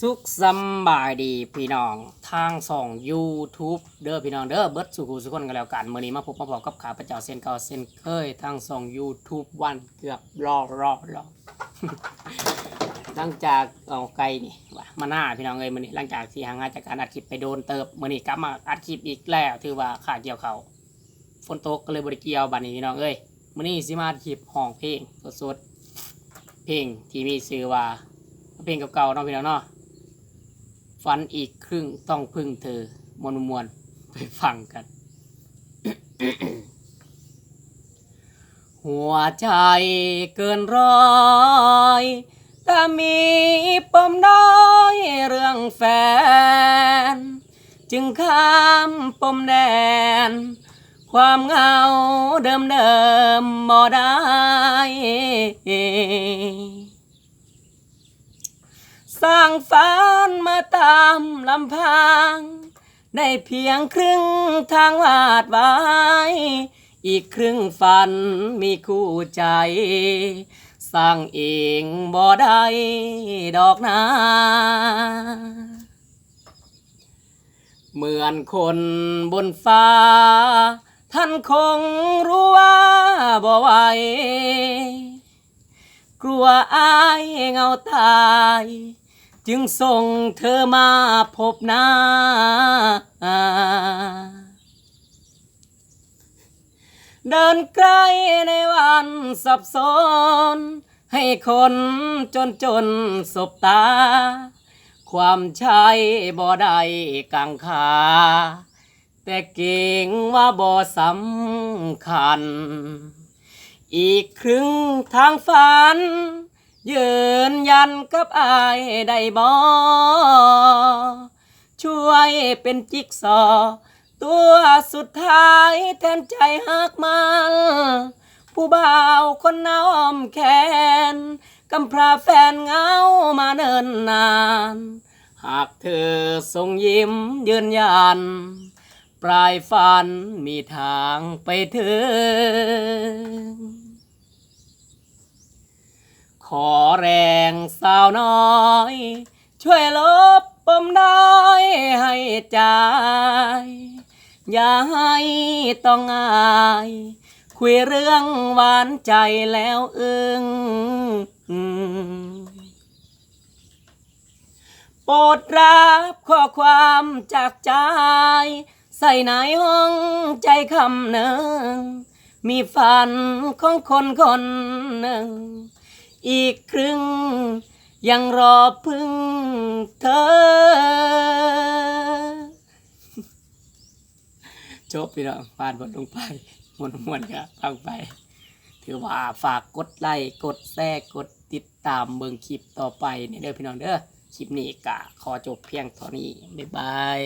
สุขสำบายดีพี่น้องทางส่อง YouTube เด้อพี่น้องเด้อเบิร์ดสุขุสุขคนกันแล้วกันมื้อนี้มาพบมาพบกับข้าพเจ้าเส้นเก่าเส้นเคยทางส่อง YouTube วันเกือบรอรอรอหลังจากเอาไก่นี่มาหน้าพี่น้องเอ้ยมื้อนี้หลังจากที่ห่างหายจากการอัดคลิปไปโดนเติบมื้อนี้กลับมาอัดคลิปอีกแล้วถือว่าขาดเกี่ยวเขาฝนตกก็เลยบ่ได้เกียวบัดนี้พี่น้องเอ้ยมื้อนี้สิมาอัดคลิปห้องเพลงสดๆเพลงที่มีชื่อว่าเพลงเก่าๆเนาะพี่น้องเนาะ ฝันอีกครึ่งต้องพึ่งเธอ มวนมวนๆไปฟังกัน หัวใจเกินร้อยแต่มีปมด้อยเรื่องแฟน จึงข้ามปมแดน ความเหงาเดิมเดิมบ่ได้ สร้างฝันมาตามลำพัง ได้เพียงครึ่งทางวาดไว้ อีกครึ่งฝันมีคู่ใจ สร้างเองบ่ได้ดอกนาเหมือนคนบนฟ้า ท่านคงรู้ว่าบ่ไหวกลัวอายเงาตาย จึงส่งเธอมาพบหน้า เดินไกลในวันสับสน ให้คนจนจนสบตา ความใช่บ่ได้กังขา แต่เก่งว่าบ่สำคัญ อีกครึ่งทางฝัน ยืนยันกับอายได้บ่ช่วยเป็นจิ๊กซอ ตัวสุดท้ายแทนใจหักมันผู้บ่าวคนน้อมแขนกำพร้าแฟนเหงามาเนิ่นนาน หากเธอทรงยิ้มยืนยัน ปลายฝันมีทางไปถึง ขอแรงสาวน้อย ช่วยลบปมด้อยให้ใจ อย่าให้ต้องอาย คุยเรื่องหวานใจแล้วอึ้งโปรดรับข้อความจากใจ ใส่ในห้องใจคำหนึ่ง มีฝันของคนคนหนึ่ง อีกครึ่ง ยังรอพึ่งเธอ จบพี่น้องผ่านบทลงไปมวนมวนครับฟังไป ถือว่าฝากกดไลค์กดแชร์กดติดตามเบิ่งคลิปต่อไปนี่เด้อพี่น้องเด้อคลิปนี้กะขอจบเพียงเท่านี้ บ๊ายบาย